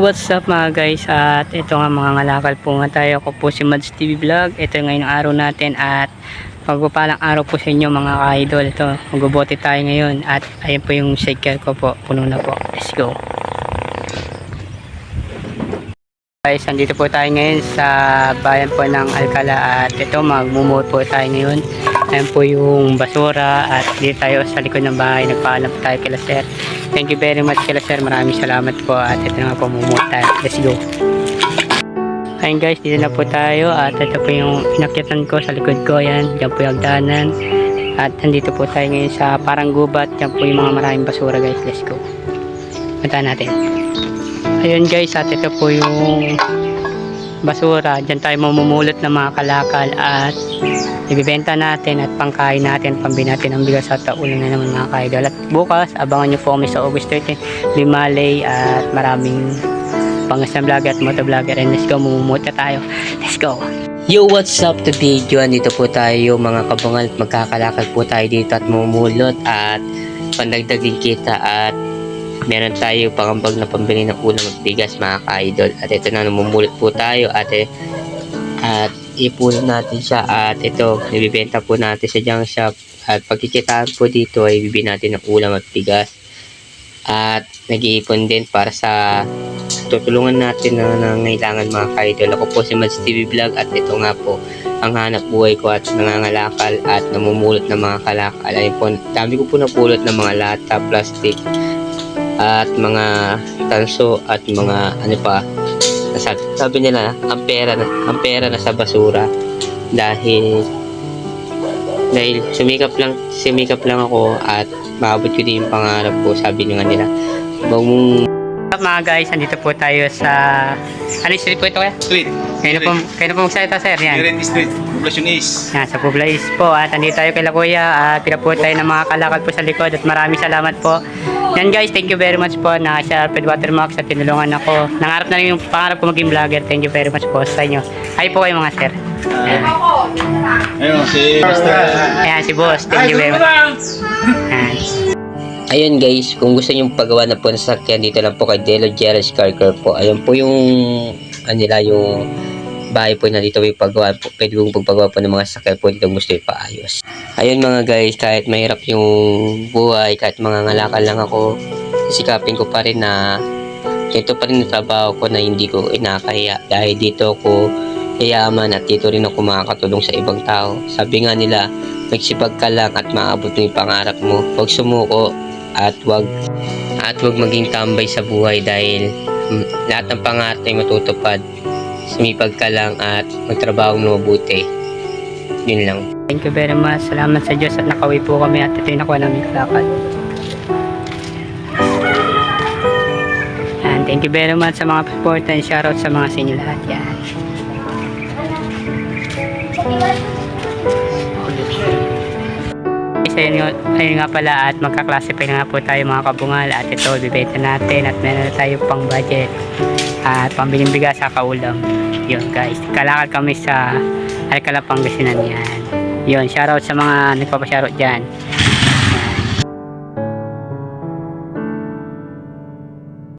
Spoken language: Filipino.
what's up mga guys? At ito nga mga ngalakal po nga tayo. Ako po si Mads TV Vlog. Ito yung ngayong araw natin at pagpapalang araw po sa inyo mga ka-idol. Ito, magbobote tayo ngayon at ayun po yung shaker ko po. Puno na po. Let's go. Guys, andito po tayo ngayon sa bayan po ng Alcala at ito magmumut po tayo ngayon. Ayan po yung basura at dito tayo sa likod ng bahay. Nagpaalam po tayo kila sir. Thank you very much kila sir. Maraming salamat po at ito na po mumut tayo. Let's go. Ayun guys, dito na po tayo at ito po yung inakyatan ko sa likod ko. Ayan, dyan po yung hagdanan. At nandito po tayo ngayon sa parang gubat. Dyan po yung mga maraming basura guys. Let's go. Punta natin. Ayun guys, at ito po yung basura. Diyan tayo mamumulot ng mga kalakal at ibibenta natin at pangkain natin, pambi natin ang bigas at taulan na naman mga kaidol. At bukas, abangan nyo po kami sa August 13, Limalay at maraming pangas na vlogger at motovlogger. And let's go, mamumuta tayo. Let's go! Yo, what's up today? Diyan, dito po tayo mga kabangal. Magkakalakal po tayo dito at mamumulot at pandagdag din kita at meron tayo pangambag na pambili ng ulam at bigas mga ka-idol. At ito na namumulot po tayo. At eh, at ipunan natin siya. At ito ibibenta po natin sa junk shop. At pagkikitaan po dito ay bibili natin ng ulam at bigas at nag-iipon din para sa tutulungan natin na nangailangan mga ka-idol. Ako po si Mads TV Vlog. At ito nga po ang hanap buhay ko at nangangalakal at namumulot ng mga kalakal. Ayun po dami ko po napulot ng mga lata, plastic at mga tanso at mga ano pa sabi, sabi nila ang pera na ang pera na sa basura dahil dahil sumikap lang sumikap lang ako at maabot ko din yung pangarap ko sabi nga nila wag mong mga guys, andito po tayo sa ano yung street po ito kaya? Street. Kayo na po, kayo na po magsalita sir, yan. Irene Street. Population is. Yan, sa Publais po. At andito tayo kay Kuya. At pila po tayo ng mga kalakal po sa likod. At maraming salamat po. Yan guys, thank you very much po na sa Alfred Watermarks at tinulungan ako. Nangarap na rin yung pangarap ko maging vlogger. Thank you very much po sa inyo. Hi po kayo mga sir. Ayan, Ayun, si Basta. Ayan si boss. Thank you very much. Ayan. Ayun guys, kung gusto niyo pagawa na po ng sasakyan dito lang po kay Delo Jerez Car Care po. Ayun po yung ano nila yung bahay po na dito may pagawa po. Pwede pong pagpagawa po ng mga sasakyan po dito gusto ipaayos. Ayun mga guys, kahit mahirap yung buhay, kahit mga ngalakal lang ako, sisikapin ko pa rin na ito pa rin ang trabaho ko na hindi ko inakahiya dahil dito ako yayaman at dito rin ako makakatulong sa ibang tao. Sabi nga nila, magsipag ka lang at maabot mo yung pangarap mo. Huwag sumuko at wag at wag maging tambay sa buhay dahil mm, lahat ng pangarap ay matutupad. Sumipag ka lang at magtrabaho ng mabuti. Yun lang. Thank you very much. Salamat sa Diyos at nakauwi po kami at ito yung nakuha namin kalakal. And thank you very much sa mga support and shoutout sa mga sa inyo lahat. Yan. Ayun, ayun nga pala at magka-classify na nga po tayo mga kabungal at ito bibenta natin at meron na tayo pang budget at pambiling bigas sa kaulam. Yun guys, kalakal kami sa Alcala Pangasinan yan. Yun, shoutout sa mga nagpapashoutout dyan.